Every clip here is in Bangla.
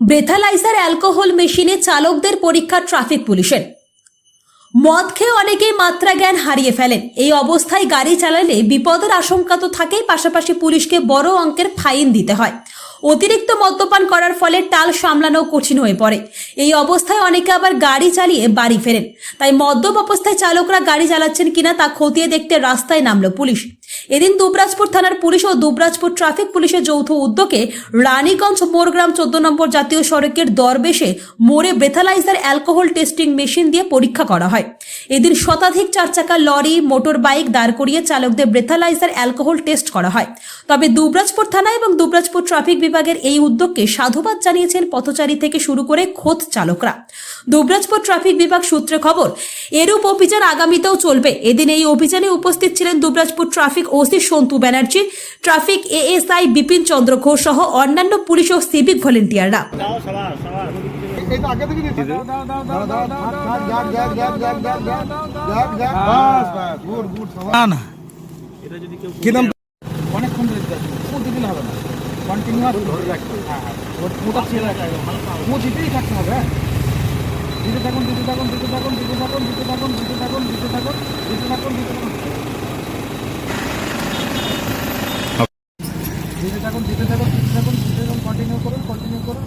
ব্রেথালাইজার অ্যালকোহল মেশিনে চালকদের পরীক্ষা ট্রাফিক পুলিশের মদ খেয়ে অনেকেই মাত্রা জ্ঞান হারিয়ে ফেলেন। এই অবস্থায় গাড়ি চালালে বিপদের আশঙ্কা তো থাকেই, পাশাপাশি পুলিশকে বড় অঙ্কের ফাইন দিতে হয়। অতিরিক্ত মদ্যপান করার ফলে টাল সামলানো কঠিন হয়ে পড়ে। এই অবস্থায় অনেকে আবার গাড়ি চালিয়ে বাড়ি ফেরেন। তাই মদ্যপ অবস্থায় চালকরা গাড়ি চালাচ্ছেন কিনা তা খতিয়ে দেখতে রাস্তায় নামলো পুলিশ। এদিন দুবরাজপুর থানার পুলিশ ও দুবরাজপুর ট্রাফিক পুলিশের যৌথ উদ্যোগে রানীগঞ্জ মোরগ্রাম চোদ্দ নম্বর জাতীয় সড়কের দরবেশে মোড়ে ব্রেথালাইজার অ্যালকোহল টেস্টিং মেশিন দিয়ে পরীক্ষা করা হয়। এদিন শতাধিক চার চাকা লরি মোটর বাইক দাঁড় করিয়ে চালকদের ব্রেথালাইজার অ্যালকোহল টেস্ট করা হয়। তবে দুবরাজপুর থানা এবং দুবরাজপুর ট্রাফিক বিভাগের এই উদ্যোগকে সাধুবাদ জানিয়েছেন পথচারী থেকে শুরু করে খোদ চালকরা। দুবরাজপুর ট্রাফিক বিভাগ সূত্রে খবর এরূপ অভিযান আগামীতেও চলবে। এদিন এই অভিযানে উপস্থিত ছিলেন Dubrajpur traffic OC Santu Banerjee traffic ASI Bipin Chandra Ghosh সহ অন্যান্য পুলিশ ও সিভিক ভলেন্টিয়াররা। ধরে রাখতে হ্যাঁ ওটা ছেড়ে হবে থাকতে হবে দিতে থাকুন দিতে থাকুন দিতে থাকুন দিতে থাকুন দিতে থাকুন দিতে থাকুন দিতে থাকুন দিতে থাকুন দিতে থাকুন দিতে থাকুন দিতে থাকুন দিতে থাকুন দিতে থাকুন কন্টিনিউ করুন কন্টিনিউ করুন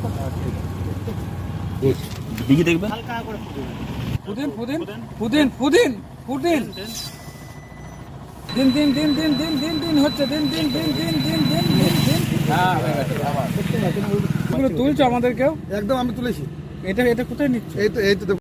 দিকে দেখবেন পুদিন পুদিন পুদিন পুদিন পুদিন দিন দিন দিন দিন দিন দিন দিন হচ্ছে দিন দিন দিন দিন দিন দিন দিন দিন হ্যাঁ হয়ে তুলছো আমাদেরকেও একদম আমি তুলেছি এটা এটা কোথায় নিচ্ছে? এই তো এই তো